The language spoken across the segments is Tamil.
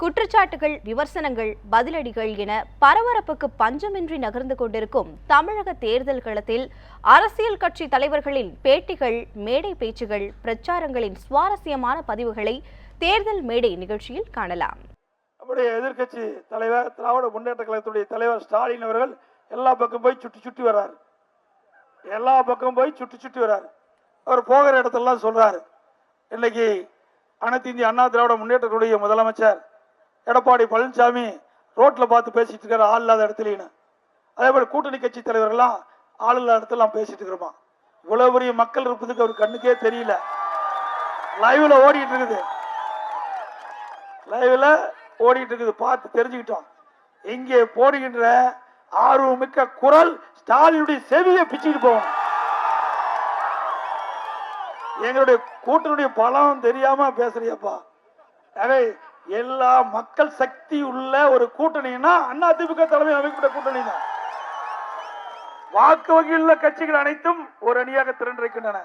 குற்றச்சாட்டுகள் விமர்சனங்கள் பதிலடிகள் என பரபரப்புக்கு பஞ்சமின்றி நகர்ந்து கொண்டிருக்கும் தமிழக தேர்தல் களத்தில் அரசியல் கட்சி தலைவர்களின் பேட்டிகள் மேடை பேச்சுகள் பிரச்சாரங்களின் சுவாரஸ்யமான பதிவுகளை தேர்தல் மேடை நிகழ்ச்சியில் காணலாம். நம்முடைய எதிர்க்கட்சி தலைவர் திராவிட முன்னேற்ற கழகத்துடைய தலைவர் ஸ்டாலின் அவர்கள் எல்லா பக்கம் போய் சுற்றி சுற்றி வர்றார். எல்லா பக்கம் போய் சுற்றி சுற்றி வர்றார். அவர் போகிற இடத்தெல்லாம் சொல்றாரு. இன்னைக்கு அனைத்து இந்திய அண்ணா திராவிட முன்னேற்றத்துடைய முதலமைச்சர் எடப்பாடி பழனிசாமி ரோட்டில் பார்த்து பேசிட்டு இருக்கிற ஆள் இல்லாத இடத்துலன்னு. அதே மாதிரி கூட்டணி கட்சி தலைவர்கள்லாம் ஆள் இல்லாத இடத்துல பேசிட்டு இருக்கிறோமா இவ்வளவு பெரிய மக்கள் இருப்பதுக்கு அவர் கண்ணுக்கே தெரியல. லைவ்ல ஓடிட்டு இருக்குது. லைவ்ல ஓடிட்டு இருக்குது. பார்த்து தெரிஞ்சுக்கிட்டோம். இங்கே போடுகின்ற ஆர்வமிக்க குரல் ஸ்டாலினுடைய செவியை பிச்சுக்கிட்டு போவோம் எங்களுடைய கூட்டனுடைய பலம் தெரியாம பேசுறியப்பா. எனவே எல்லா மக்கள் சக்தி உள்ள ஒரு கூட்டணின்னா அண்ணா திமுக தலைமை அமைக்கப்பட்ட கூட்டணி தான். வாக்கு வங்கியுள்ள கட்சிகள் அனைத்தும் ஒரு அணியாக திரண்டிருக்கின்றன.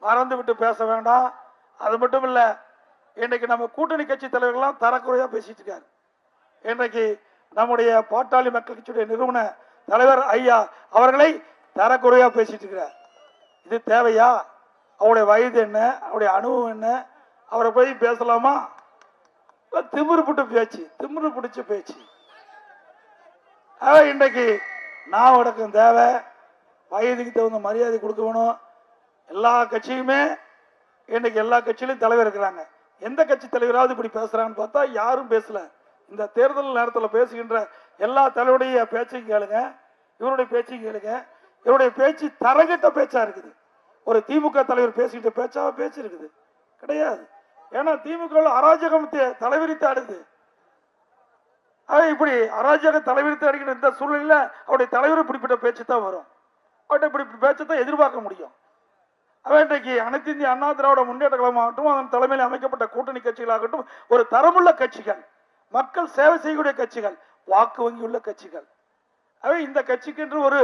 மறந்து விட்டு பேச வேண்டாம். அது மட்டும் இல்ல இன்னைக்கு நம்ம கூட்டணி கட்சி தலைவர்கள்லாம் தரக்குறையா பேசிட்டு இருக்காரு. இன்றைக்கு நம்முடைய பாட்டாளி மக்கள் கட்சியுடைய நிறுவன தலைவர் ஐயா அவர்களை தரக்குறையா பேசிட்டு இருக்கிறார் இது தேவையா? அவருடைய வயது என்ன? அவருடைய அனுபவம் என்ன? அவரை போய் பேசலாமா? திமிரு புட்டு பேச்சு திமிரு பிடிச்ச பேச்சு. ஆக இன்றைக்கு நான் உனக்கும் தேவை வயதுக்கு தகுந்த மரியாதை கொடுக்கணும். எல்லா கட்சியுமே இன்னைக்கு எல்லா கட்சியிலும் தலைவர் இருக்கிறாங்க. எந்த கட்சி தலைவராவது இப்படி பேசுறாங்கன்னு பார்த்தா யாரும் பேசல. இந்த தேர்தல் நேரத்தில் பேசுகின்ற எல்லா தலைவருடைய பேச்சையும் கேளுங்க இவருடைய பேச்சையும் கேளுங்க. இவருடைய பேச்சு தரகிட்ட பேச்சா இருக்குது. ஒரு திமுக தலைவர் பேசிக்கிட்ட பேச்சாக பேச்சு இருக்குது. கிடையாது. ஏன்னா திமுக அராஜகம் தலைவிரித்து ஆடுது. இப்படி அராஜக தலைவிரித்து அடிக்கிற இந்த சூழ்நிலையில அவருடைய தலைவர் இப்படிப்பட்ட பேச்சு தான் வரும். அவர்கிட்ட இப்படி பேச்சை தான் எதிர்பார்க்க முடியும். அவன் இன்றைக்கு அனைத்து இந்திய அண்ணா திராவிட முன்னேற்ற கழகமாகட்டும் அதன் தலைமையில் அமைக்கப்பட்ட கூட்டணி கட்சிகளாகட்டும் ஒரு தரமுள்ள கட்சிகள் மக்கள் சேவை செய்யக்கூடிய கட்சிகள் வாக்கு வங்கி உள்ள கட்சிகள். அவை இந்த கட்சிக்கு என்று ஒரு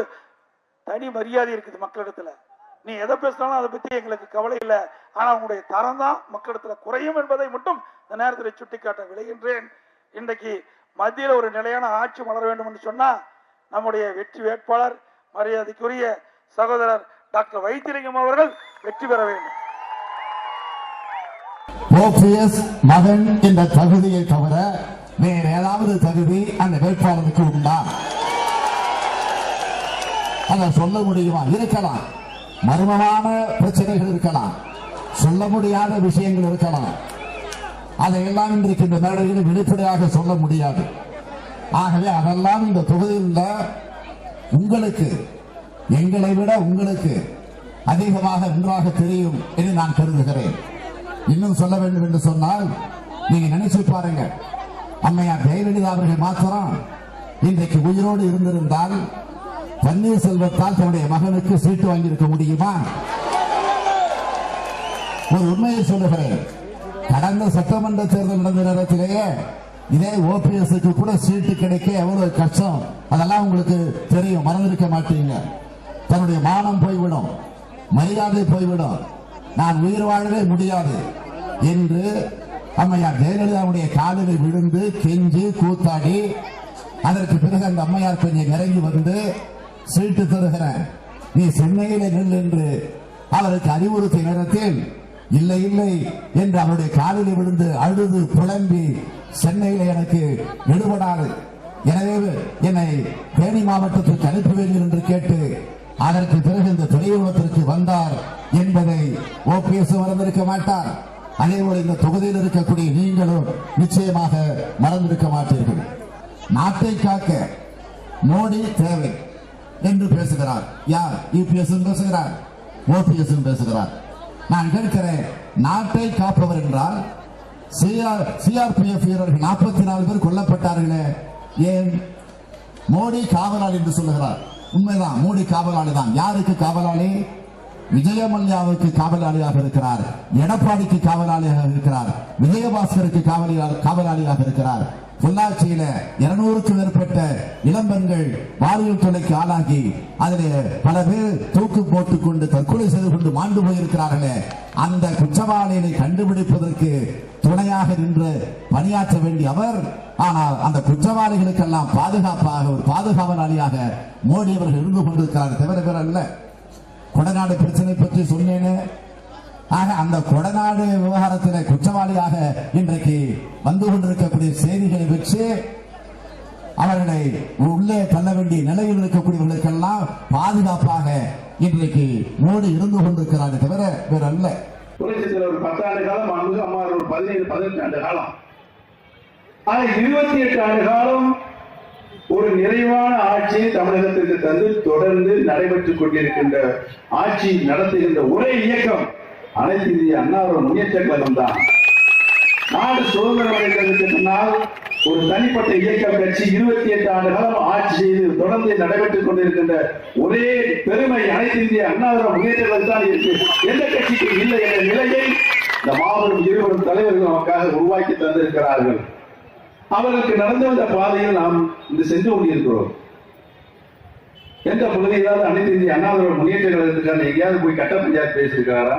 தனி மரியாதை இருக்குது மக்களிடத்துல. நீ எதை பேசினாலும் அதை பத்தி எங்களுக்கு கவலை இல்லை. ஆனா உங்களுடைய தரம் தான் மக்களிடத்துல குறையும் என்பதை மட்டும் இந்த நேரத்தில் சுட்டிக்காட்ட விளைகின்றேன் இன்றைக்கு மத்தியில் ஒரு நிலையான ஆட்சி மலர வேண்டும் என்று சொன்னா நம்முடைய வெற்றி வேட்பாளர் மரியாதைக்குரிய சகோதரர் டாக்டர் வைத்திலிங்கம் அவர்கள் வெற்றி பெற வேண்டும். ஓபிஎஸ் மகன் என்ற தகுதியை தவிர வேற ஏதாவது தகுதி அந்த வேட்பாளருக்கு உண்டா? அதை சொல்ல முடியுமா? இருக்கலாம். மர்மமான பிரச்சனைகள் இருக்கலாம். சொல்ல முடியாத விஷயங்கள் இருக்கலாம். அதையெல்லாம் இன்றைக்கு இந்த மேடையில் வெளிப்படையாக சொல்ல முடியாது. ஆகவே அதெல்லாம் இந்த தொகுதியில் உங்களுக்கு எங்களை விட உங்களுக்கு அதிகமாக நன்றாக தெரியும் என்று நான் கருதுகிறேன். இன்னும் சொல்ல வேண்டும் என்று சொன்னால் நீங்க நினைச்சு பாருங்க. அம்மையார் ஜெயலலிதா அவர்கள் மாத்திரம் இன்றைக்கு உயிரோடு இருந்திருந்தால் பன்னீர்செல்வத்தால் தன்னுடைய மகனுக்கு சீட்டு வாங்கியிருக்க முடியுமா? ஒரு உண்மையை சொல்லுகிறேன். கடந்த சட்டமன்ற தேர்தல் நடந்த நேரத்திலேயே இதே ஓபிஎஸ் கூட சீட்டு கிடைக்க எவ்வளவு கஷ்டம்? அதெல்லாம் உங்களுக்கு தெரியும். மறந்திருக்க மாட்டீங்க. தன்னுடைய மானம் போய்விடும். மரியாதை போய்விடும். நான் உயிர் வாழவே முடியாது. என்று அம்மையார் ஜெயலலிதாவுடைய காலில் விழுந்து கெஞ்சி கூத்தாடி அதற்கு பிறகு அந்த அம்மையார் கொஞ்சம் இறங்கி வந்து சீட்டு தருகிறேன் நீ சென்னையிலே நில் என்று அவருக்கு அறிவுறுத்திய நேரத்தில் இல்லை இல்லை என்று அவருடைய காலில் விழுந்து அழுது புலம்பி சென்னையில் எனக்கு விடுபடாது. எனவே என்னை தேனி மாவட்டத்திற்கு அனுப்பி வைங்கள் என்று கேட்டு அதற்கு பிறகு இந்த துறைமுகத்திற்கு வந்தார் என்பதை ஓபிஎஸ் மறந்திருக்க மாட்டார். அதே போல இந்த தொகுதியில் இருக்கக்கூடிய நீங்களும் நிச்சயமாக மறந்திருக்க மாட்டீர்கள். நாட்டை காக்க மோடி தேவை. என்று பேசுகிறார். யார்? யூபிஎஸ் பேசுகிறார். ஓபிஎஸ் பேசுகிறார். நான் கேட்கிறேன் நாட்டை காப்பவர் என்றால் சிஆர்பிஎஃப் வீரர்கள் நாற்பத்தி நாலு பேர் கொல்லப்பட்டார்களே ஏன்? மோடி காவலாளி என்று சொல்லுகிறார். உண்மைதான் மோடி காவலாளி தான். யாருக்கு காவலாளி? விஜயமல்யாவுக்கு காவலாளியாக இருக்கிறார். எடப்பாடிக்கு காவலாளியாக இருக்கிறார். விஜயபாஸ்கருக்கு காவலாளியாக இருக்கிறார். பொள்ளாச்சியில இருநூறுக்கு மேற்பட்ட இளம்பெண்கள் பாலியல் தொலைக்கு ஆளாகி அதிலே பல பேர் தூக்கு போட்டுக் கொண்டு தற்கொலை செய்து கொண்டு மாண்டு போயிருக்கிறார்களே அந்த குற்றவாளிகளை கண்டுபிடிப்பதற்கு துணையாக நின்று பணியாற்ற வேண்டிய அவர். ஆனால் அந்த குற்றவாளிகளுக்கெல்லாம் பாதுகாப்பாக ஒரு பாதுகாவலாளியாக மோடி அவர்கள் இருந்து கொண்டிருக்கிறார் தவிர வேற அல்ல கொடநாடு பிரச்சனை பற்றி சொன்னேனே ஆக அந்த கொடநாடு விவகாரத்தில் குற்றவாளியாக இன்றைக்கு வந்து கொண்டிருக்கக்கூடிய செய்திகளை வச்சு அவர்களை உள்ளே தள்ள வேண்டிய நிலையில் இருக்கக்கூடியவர்களுக்கெல்லாம் பாதுகாப்பாக இன்றைக்கு மோடி இருந்து கொண்டிருக்கிறாரே தவிர வேற அல்ல. ஒரு பத்தாண்டு காலம் அன்பு அம்மா ஒரு பதினேழு பதினெட்டு ஆண்டு காலம். ஆனா இருபத்தி எட்டு ஆண்டு காலம் ஒரு நிறைவான ஆட்சி தமிழகத்திற்கு தந்து தொடர்ந்து நடைபெற்றுக் கொண்டிருக்கின்ற ஆட்சி நடத்துகின்ற ஒரே இயக்கம் அனைத்து இந்திய அண்ணாவின் முன்னேற்ற கழகம் தான் நாடு சுதந்திரம் அடைந்ததற்கு முன்னால் ஒரு தனிப்பட்ட இயக்கம் கட்சி இருபத்தி எட்டு ஆண்டு காலம் ஆட்சி செய்து தொடர்ந்து நடைபெற்றுக் கொண்டிருக்கின்ற ஒரே பெருமை அனைத்து இந்திய அண்ணாவிர முன்னேற்றங்கள் தான் இருக்கு. எந்த கட்சிக்கும் இல்லை என்ற நிலையை இந்த மாபெரும் இருவரும் தலைவர்கள் நமக்காக உருவாக்கி தந்திருக்கிறார்கள். அவர்களுக்கு நடந்து வந்த பாதையில் நாம் இன்று சென்று கொண்டிருக்கிறோம். எந்த பகுதியிலாவது அனைத்து இந்திய அண்ணாவிர முன்னேற்றங்கள் எங்கேயாவது போய் கட்ட பஞ்சாயத்து பேசியிருக்கிறாரா?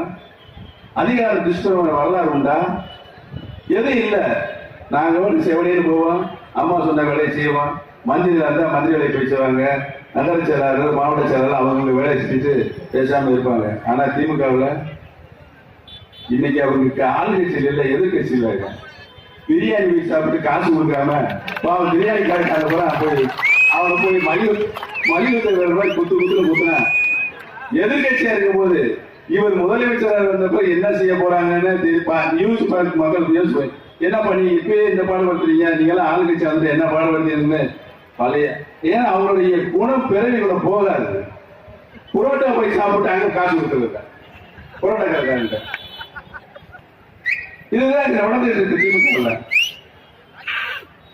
அதிகார துஷ்பிரம வரலாறு உண்டா? எது இல்லை. நாங்கள் வந்து செவனேன்னு போவோம்? அம்மா சொன்ன வேலையை செய்வோம். மந்திரில இருந்தால் மந்திரி வேலையை பேசுவாங்க. நகர செயலாளர்கள் மாவட்ட செயலாளர் அவங்க வேலையை செஞ்சுட்டு பேசாமல் இருப்பாங்க. ஆனால் திமுகவில் இன்னைக்கு அவங்களுக்கு ஆளுங்கட்சியில் இல்லை எதிர்கட்சியில் இருக்க பிரியாணி வீட்டு சாப்பிட்டு காசு கொடுக்காம பாவம் பிரியாணி கடைக்கான கூட போய் அவனை போய் மலிவு மலிவு ரூபாய் குத்து குத்துன்னு குத்துனா எதிர்கட்சியா இருக்கும் போது இவர் முதலமைச்சராக இருந்தப்ப என்ன செய்ய போறாங்கன்னு தெரி- நியூஸ் பார்த்து மக்கள் நியூஸ் என்ன பண்ணி இப்பயே இந்த பாடுபடுத்துறீங்க நீங்க எல்லாம் ஆளுங்கட்சி வந்து என்ன பாடுபடுத்தீங்கன்னு பழைய ஏன்னா அவருடைய குணம் பிறவி கூட போகாது. புரோட்டா போய் சாப்பிட்டாங்க காசு கொடுத்துருக்க புரோட்டா கடைக்காரங்க இதுதான் இங்க நடந்துட்டு இருக்கு திமுகல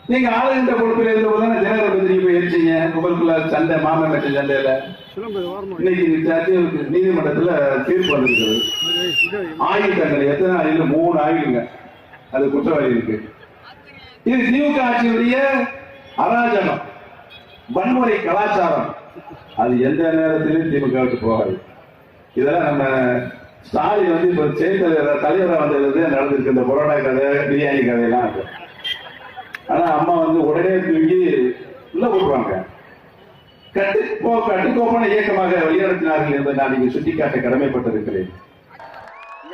நீங்க ஆளுகின்ற பொறுப்பில் இருந்த போது தானே ஜனகர் பத்திரிகை போய் எரிச்சீங்க? உங்களுக்குள்ள சண்டை மாமன் கட்சி சண்டையில. இன்னைக்கு ஜட்ஜி நீதிமன்றத்துல தீர்ப்பு வந்திருக்கிறது. ஆயுள் தண்டனை எத்தனை ஆயுள் மூணு ஆயுளுங்க. அது குற்றவாளி இருக்கு. இது திமுக ஆட்சியுடைய அராஜகம். வன்முறை கலாச்சாரம். அது எந்த நேரத்திலும் திமுகவுக்கு போகாது. இதெல்லாம் நம்ம ஸ்டாலின் வந்து இப்ப செயல் தலைவராக வந்தது நடந்திருக்கு. இந்த கொரோனா கதை பிரியாணி கதையெல்லாம் இருக்கு. ஆனா அம்மா வந்து உடனே தூங்கி உள்ள போடுவாங்க கட்டுக்கோ கட்டுக்கோப்பான இயக்கமாக வழிநடத்தினார்கள் என்பதை நான் இங்கு சுட்டிக்காட்ட கடமைப்பட்டிருக்கிறேன்.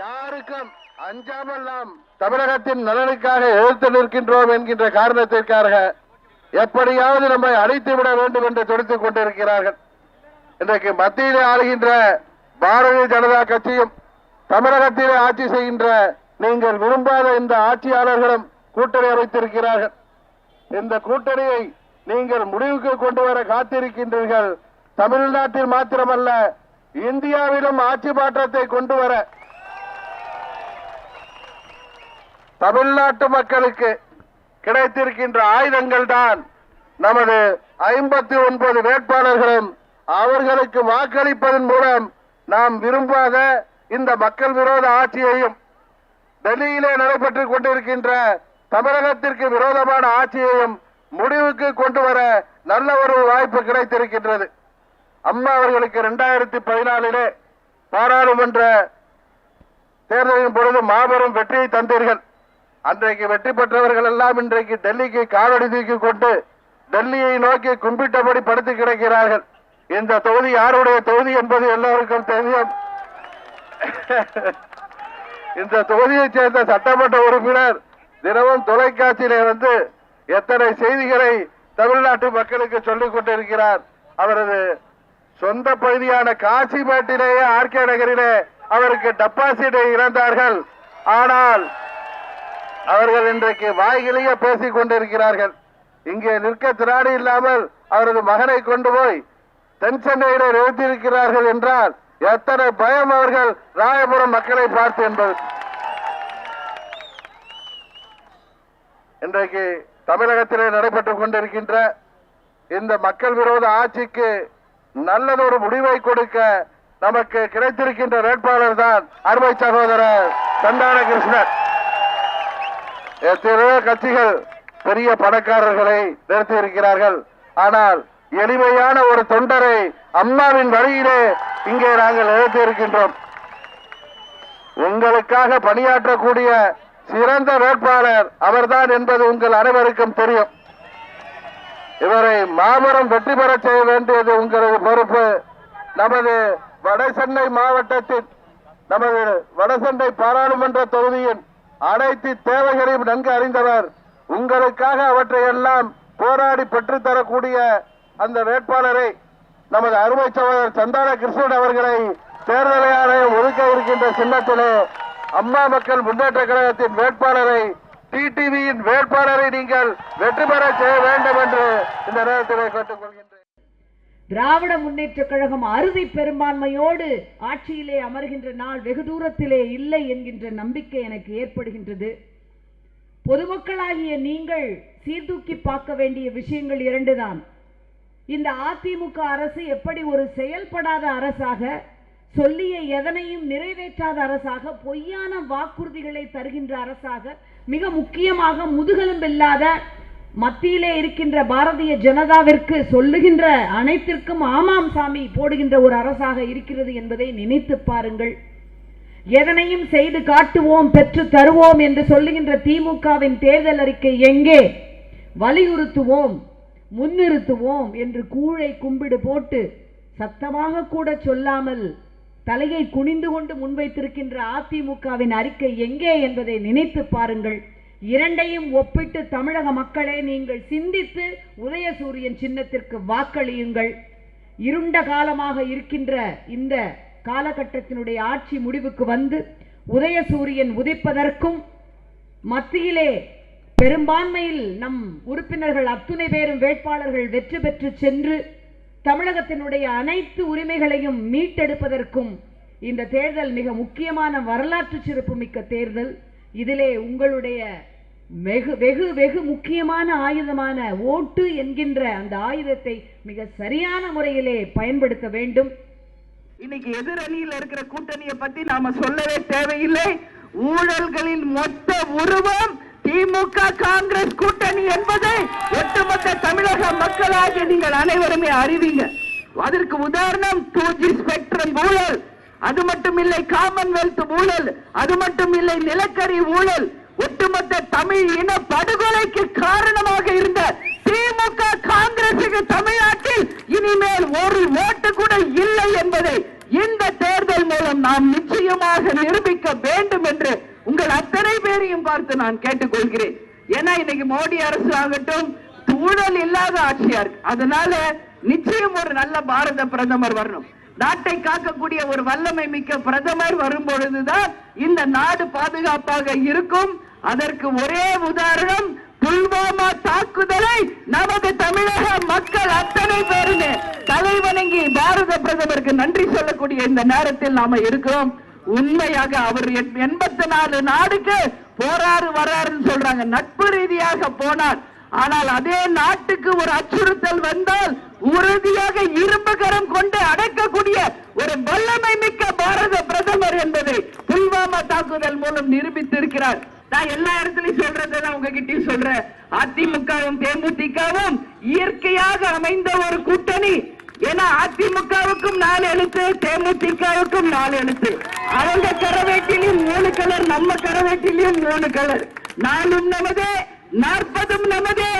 யாருக்கும் அஞ்சாமல் நாம் தமிழகத்தின் நலனுக்காக எழுத்து நிற்கின்றோம் என்கின்ற காரணத்திற்காக எப்படியாவது நம்மை அழைத்து விட வேண்டும் என்று துடித்துக் கொண்டிருக்கிறார்கள். இன்றைக்கு மத்தியிலே ஆளுகின்ற பாரதிய ஜனதா கட்சியும் தமிழகத்திலே ஆட்சி செய்கின்ற நீங்கள் விரும்பாத இந்த ஆட்சியாளர்களும் கூட்டணி அமைத்திருக்கிறார்கள். இந்த கூட்டணியை நீங்கள் முடிவுக்கு கொண்டு வர காத்திருக்கின்றீர்கள். தமிழ்நாட்டில் மாத்திரமல்ல இந்தியாவிலும் ஆட்சி மாற்றத்தை கொண்டு வர. தமிழ்நாட்டு மக்களுக்கு கிடைத்திருக்கின்ற ஆயுதங்கள் தான் நமது ஐம்பத்தி ஒன்பது வேட்பாளர்களும் அவர்களுக்கு வாக்களிப்பதன் மூலம் நாம் விரும்பாத இந்த மக்கள் விரோத ஆட்சியையும் டெல்லியிலே நடைபெற்றுக் கொண்டிருக்கின்ற தமிழகத்திற்கு விரோதமான ஆட்சியையும் முடிவுக்கு கொண்டு வர நல்ல ஒரு வாய்ப்பு கிடைத்திருக்கின்றது. அம்மா அவர்களுக்கு இரண்டாயிரத்தி பதினாலிலே பாராளுமன்ற தேர்தலின் பொழுது மாபெரும் வெற்றியை தந்தீர்கள். அன்றைக்கு வெற்றி பெற்றவர்கள் எல்லாம் இன்றைக்கு டெல்லிக்கு காலடி தூக்கி கொண்டு டெல்லியை நோக்கி கும்பிட்டபடி படுத்து கிடக்கிறார்கள். இந்த தொகுதி யாருடைய தொகுதி என்பது எல்லோருக்கும் தெரியும். இந்த தொகுதியைச் சேர்ந்த சட்டமன்ற உறுப்பினர் தினமும் தொலைக்காட்சியிலே வந்து எத்தனை செய்திகளை தமிழ்நாட்டு மக்களுக்கு சொல்லிக் கொண்டிருக்கிறார். அவரது சொந்த பகுதியான காசிமேட்டிலேயே ஆர்கே நகரிலே அவருக்கு டெபாசிட்டை இழந்தார்கள். ஆனால் அவர்கள் இன்றைக்கு வாய்கிலேயே பேசிக் கொண்டிருக்கிறார்கள். இங்கே நிற்க திராடி இல்லாமல் அவரது மகனை கொண்டு போய் தென் சென்னையிலே நிறுத்தியிருக்கிறார்கள் என்றால் எத்தனை பயம் அவர்கள் ராயபுரம் மக்களை பார்த்து என்பது. இன்றைக்கு தமிழகத்திலே நடைபெற்றுக் கொண்டிருக்கின்ற இந்த மக்கள் விரோத ஆட்சிக்கு நல்லதொரு முடிவை கொடுக்க நமக்கு கிடைத்திருக்கின்ற வேட்பாளர் தான் அருமை சகோதரர் சந்தான கிருஷ்ணன் எத்தனையோ கட்சிகள் பெரிய பணக்காரர்களை நிறுத்தியிருக்கிறார்கள். ஆனால் எளிமையான ஒரு தொண்டரை அம்மாவின் வழியிலே இங்கே நாங்கள் நிறுத்தியிருக்கின்றோம். உங்களுக்காக பணியாற்றக்கூடிய சிறந்த வேட்பாளர் அவர்தான் என்பது உங்கள் அனைவருக்கும் தெரியும். இவரை மாபெரும் வெற்றி பெற செய்ய வேண்டியது உங்களது பொறுப்பு. நமது வடசென்னை மாவட்டத்தின் நமது வடசென்னை பாராளுமன்ற தொகுதியின் அனைத்து தேவைகளையும் நன்கு அறிந்தவர் உங்களுக்காக அவற்றையெல்லாம் போராடி பெற்றுத்தரக்கூடிய அந்த வேட்பாளரை நமது அருமை சகோதரர் சந்தான கிருஷ்ணன் அவர்களை தேர்தல் ஆணையம் ஒதுக்க இருக்கின்ற சின்னத்திலே அம்மா மக்கள் முன்னேற்ற கழகத்தின் வேட்பாளரை டிடிவியின் வேட்பாளரை நீங்கள் வெற்றி பெற செய்ய வேண்டும் என்று இந்த நேரத்திலே கேட்டுக்கொள்கின்றேன். திராவிட முன்னேற்ற கழகம் அறுதி பெரும்பான்மையோடு ஆட்சியிலே அமர்கின்ற நாள் வெகு தூரத்திலே இல்லை என்கின்ற நம்பிக்கை எனக்கு ஏற்படுகின்றது. பொதுமக்களாகிய நீங்கள் சீர்தூக்கி பார்க்க வேண்டிய விஷயங்கள் இரண்டுதான். இந்த அதிமுக அரசு எப்படி ஒரு செயல்படாத அரசாக சொல்லிய எதனையும் நிறைவேற்றாத அரசாக பொய்யான வாக்குறுதிகளை தருகின்ற அரசாக மிக முக்கியமாக முதுகெலும்பில்லாத மத்தியிலே இருக்கின்ற பாரதிய ஜனதாவிற்கு சொல்லுகின்ற அனைத்திற்கும் ஆமாம் சாமி போடுகின்ற ஒரு அரசாக இருக்கிறது என்பதை நினைத்து பாருங்கள். எதனையும் செய்து காட்டுவோம் பெற்று தருவோம் என்று சொல்லுகின்ற திமுகவின் தேர்தல் அறிக்கை எங்கே? வலியுறுத்துவோம் முன்னிறுத்துவோம் என்று கூழை கும்பிடு போட்டு சத்தமாக கூட சொல்லாமல் தலையை குனிந்து கொண்டு முன்வைத்திருக்கின்ற அதிமுகவின் அறிக்கை எங்கே என்பதை நினைத்து பாருங்கள். இரண்டையும் ஒப்பிட்டு தமிழக மக்களே நீங்கள் சிந்தித்து உதயசூரியன் சின்னத்திற்கு வாக்களியுங்கள். இருண்ட காலமாக இருக்கின்ற இந்த காலகட்டத்தினுடைய ஆட்சி முடிவுக்கு வந்து உதயசூரியன் உதிப்பதற்கும் மத்தியிலே பெரும்பான்மையில் நம் உறுப்பினர்கள் அத்துணை பேரும் வேட்பாளர்கள் வெற்றி பெற்று சென்று தமிழகத்தினுடைய அனைத்து உரிமைகளையும் மீட்டெடுப்பதற்கும் இந்த தேர்தல் மிக முக்கியமான வரலாற்று சிறப்புமிக்க தேர்தல். இதிலே உங்களுடைய வெகு வெகு வெகு முக்கியமான ஆயுதமான ஓட்டு என்கின்ற அந்த ஆயுதத்தை மிக சரியான முறையிலே பயன்படுத்த வேண்டும். இன்னைக்கு எதிரணியில இருக்கிற கூட்டணியை பத்தி நாம சொல்லவே தேவையில்லை. ஊழல்களின் மொத்த உருவம் திமுக காங்கிரஸ் கூட்டணி என்பதை ஒட்டுமொத்த தமிழக மக்களாக நீங்கள் அனைவருமே அறிவீங்க. அதற்கு உதாரணம் டூ ஜி ஸ்பெக்ட்ரம் ஊழல். அது மட்டும் இல்லை காமன்வெல்த் ஊழல். அது மட்டும் இல்லை நிலக்கரி ஊழல். ஒட்டுமொத்த தமிழ் இன படுகொலைக்கு காரணமாக இருந்த திமுக காங்கிரசுக்கு தமிழ்நாட்டில் இனிமேல் ஒரு ஓட்டு கூட இல்லை என்பதை இந்த தேர்தல் மூலம் நாம் நிச்சயமாக நிரூபிக்க அத்தனை பேரையும் பார்த்து நான் கேட்டுக்கொள்கிறேன். ஏன்னா இன்னைக்கு மோடி அரசு ஆகட்டும் ஊழல் இல்லாத ஆட்சியா இருக்கு. அதனால நிச்சயம் ஒரு நல்ல பாரத பிரதமர் வரணும். நாட்டை காக்கக்கூடிய ஒரு வல்லமை மிக்க பிரதமர் வரும் பொழுதுதான் இந்த நாடு பாதுகாப்பாக இருக்கும். அதற்கு ஒரே உதாரணம் புல்வாமா தாக்குதலை நமது தமிழக மக்கள் அத்தனை பேருமே தலைவணங்கி பாரத பிரதமருக்கு நன்றி சொல்லக்கூடிய இந்த நேரத்தில் நாம இருக்கிறோம். உண்மையாக அவர் எண்பத்தி நாலு நாடுக்கு போறாரு வராருன்னு சொல்றாங்க. நட்பு ரீதியாக போனார். ஆனால் அதே நாட்டுக்கு ஒரு அச்சுறுத்தல் வந்தால் உறுதியாக இரும்பு கரம் கொண்டு அடக்கக்கூடிய ஒரு வல்லமை மிக்க பாரத பிரதமர் என்பதை புல்வாமா தாக்குதல் மூலம் நிரூபித்திருக்கிறார். நான் எல்லா இடத்துலயும் சொல்றதை உங்ககிட்டயும் சொல்றேன். அதிமுகவும் தேமுதிகவும் இயற்கையாக அமைந்த ஒரு கூட்டணி ஏன்னா அதிமுகவுக்கும் நாலு எழுத்து தேமுதிகவுக்கும் நாலு எழுத்து. அவங்க கரவேட்டிலையும் மூணு கலர் நம்ம கரவேட்டிலையும் மூணு கலர் நாலும் நமது நாற்பதும் நமதே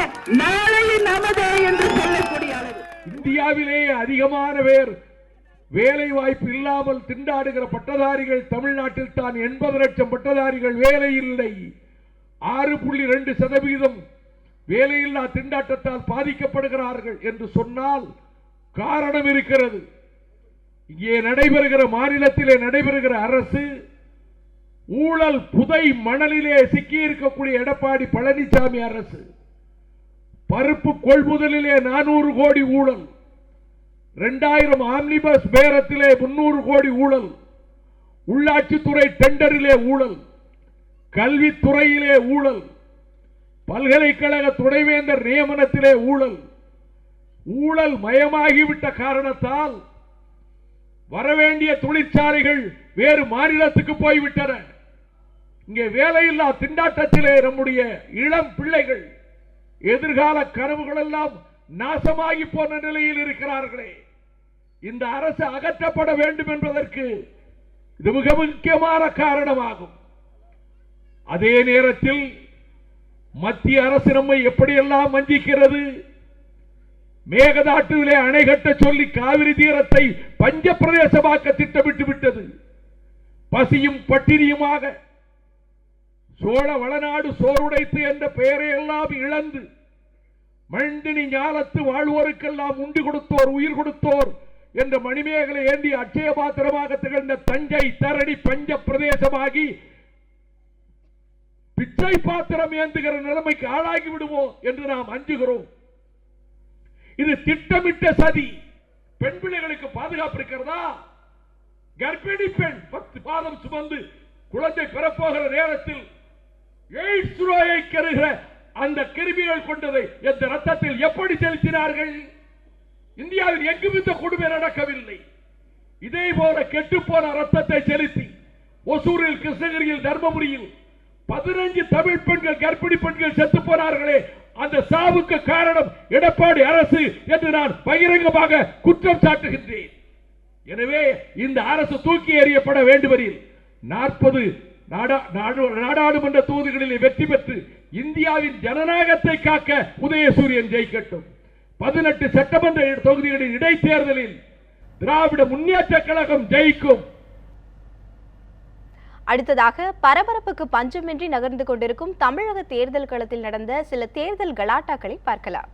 நாளையும் நமதே என்று சொல்லக்கூடிய அளவு. இந்தியாவிலே அதிகமான பேர் வேலை வாய்ப்பு இல்லாமல் திண்டாடுகிற பட்டதாரிகள் தமிழ்நாட்டில் தான் எண்பது லட்சம் பட்டதாரிகள் வேலை இல்லை. ஆறு புள்ளி ரெண்டு சதவீதம் வேலையில்லா திண்டாட்டத்தால் பாதிக்கப்படுகிறார்கள் என்று சொன்னால் காரணம் இருக்கிறது. இங்கே நடைபெறுகிற மாநிலத்திலே நடைபெறுகிற அரசு ஊழல் புதை மணலிலே சிக்கியிருக்கக்கூடிய எடப்பாடி பழனிசாமி அரசு பருப்பு கொள்முதலிலே நானூறு கோடி ஊழல் இரண்டாயிரம் ஆம்னிபஸ் பேரத்திலே முன்னூறு கோடி ஊழல் உள்ளாட்சித்துறை டெண்டரிலே ஊழல் கல்வித்துறையிலே ஊழல் பல்கலைக்கழக துணைவேந்தர் நியமனத்திலே ஊழல் ஊழல் மயமாகிவிட்ட காரணத்தால் வரவேண்டிய தொழிற்சாலைகள் வேறு மாநிலத்துக்கு போய்விட்டன. இங்கே வேலையில்லா திண்டாட்டத்திலே நம்முடைய இளம் பிள்ளைகள் எதிர்கால கனவுகள் எல்லாம் நாசமாகி போன நிலையில் இருக்கிறார்களே. இந்த அரசு அகற்றப்பட வேண்டும் என்பதற்கு இது மிக முக்கியமான காரணமாகும். அதே நேரத்தில் மத்திய அரசு நம்மை எப்படியெல்லாம் வஞ்சிக்கிறது? மேகதாட்டுவிலே அணை கட்ட சொல்லி காவிரி தீரத்தை பஞ்ச பிரதேசமாக்க திட்டமிட்டு விட்டது. பசியும் பட்டினியுமாக சோழ வளநாடு சோறுடைத்து என்ற பெயரை எல்லாம் இழந்து மண்டினி ஞாலத்து வாழ்வோருக்கெல்லாம் உண்டு கொடுத்தோர் உயிர் கொடுத்தோர் என்ற மணிமேகலை ஏந்தி அட்சய பாத்திரமாக திகழ்ந்த தஞ்சை தரடி பஞ்ச பிரதேசமாகி பிச்சை பாத்திரம் ஏந்துகிற நிலைமைக்கு ஆளாகி விடுவோம் என்று நாம் அஞ்சுகிறோம். இது திட்டமிட்ட சதி. பெண் பிள்ளைகளுக்கு பாதுகாப்பு இருக்கிறதா? கர்ப்பிணி பெண் பத்து பாதம் சுமந்து குழந்தை பெறப்போகிற நேரத்தில் எய்ட்ஸ் நோயை கருகிற அந்த கிருமிகள் கொண்டதை எந்த ரத்தத்தில் எப்படி செலுத்தினார்கள்? இந்தியாவில் எங்கும் இந்த கொடுமை நடக்கவில்லை. இதே போல கெட்டுப்போன ரத்தத்தை செலுத்தி ஒசூரில் கிருஷ்ணகிரியில் தர்மபுரியில் பதினஞ்சு தமிழ் பெண்கள் கர்ப்பிணி பெண்கள் செத்து போனார்களே. அந்த சாவுக்கு காரணம் எடப்பாடி அரசு என்று நான் பகிரங்கமாக குற்றம் சாட்டுகின்றேன். எனவே இந்த அரசு தூக்கி எறியப்பட வேண்டுமெனில் நாற்பது நாடாளுமன்ற தொகுதிகளில் வெற்றி பெற்று இந்தியாவின் ஜனநாயகத்தை காக்க உதயசூரியன் ஜெயிக்கட்டும். பதினெட்டு சட்டமன்ற தொகுதிகளின் இடைத்தேர்தலில் திராவிட முன்னேற்ற கழகம் ஜெயிக்கும். அடுத்ததாக பரபரப்புக்கு பஞ்சமின்றி நகர்ந்து கொண்டிருக்கும் தமிழக தேர்தல் களத்தில் நடந்த சில தேர்தல் கலாட்டாக்களை பார்க்கலாம்.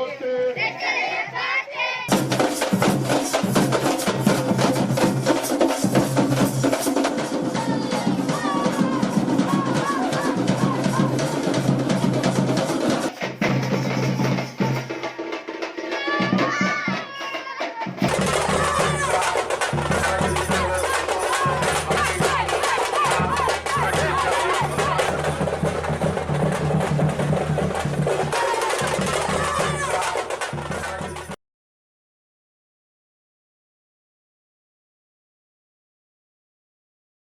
ஓட்டு.